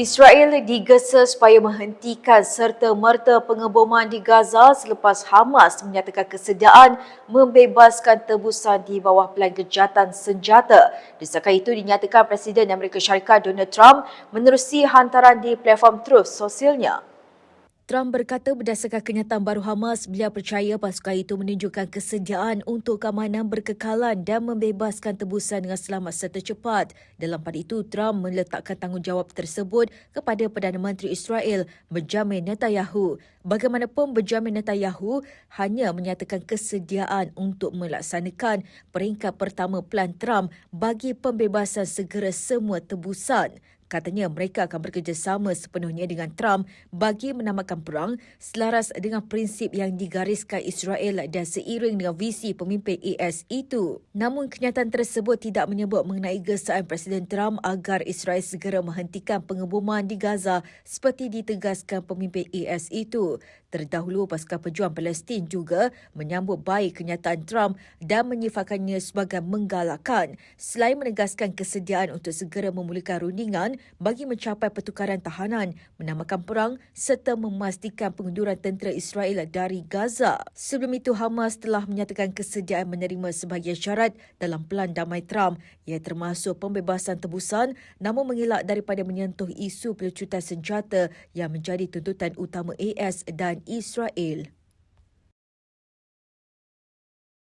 Israel digesa supaya menghentikan serta merta pengeboman di Gaza selepas Hamas menyatakan kesediaan membebaskan tebusan di bawah pelan gejatan senjata. Desakan itu dinyatakan Presiden Amerika Syarikat Donald Trump menerusi hantaran di platform Truth sosialnya. Trump berkata berdasarkan kenyataan baru Hamas, beliau percaya pasukan itu menunjukkan kesediaan untuk keamanan berkekalan dan membebaskan tebusan dengan selamat serta cepat. Dalam pada itu, Trump meletakkan tanggungjawab tersebut kepada Perdana Menteri Israel Benjamin Netanyahu. Bagaimanapun Benjamin Netanyahu hanya menyatakan kesediaan untuk melaksanakan peringkat pertama pelan Trump bagi pembebasan segera semua tebusan. Katanya mereka akan bekerjasama sepenuhnya dengan Trump bagi menamakan perang selaras dengan prinsip yang digariskan Israel dan seiring dengan visi pemimpin AS itu. Namun kenyataan tersebut tidak menyebut mengenai gesaan Presiden Trump agar Israel segera menghentikan pengeboman di Gaza seperti ditegaskan pemimpin AS itu. Terdahulu pasukan pejuang Palestin juga menyambut baik kenyataan Trump dan menyifatkannya sebagai menggalakkan selain menegaskan kesediaan untuk segera memulakan rundingan bagi mencapai pertukaran tahanan, menamakan perang serta memastikan pengunduran tentera Israel dari Gaza. Sebelum itu Hamas telah menyatakan kesediaan menerima sebahagian syarat dalam pelan damai Trump ia termasuk pembebasan tebusan namun mengelak daripada menyentuh isu pelecutan senjata yang menjadi tuntutan utama AS dan Israel.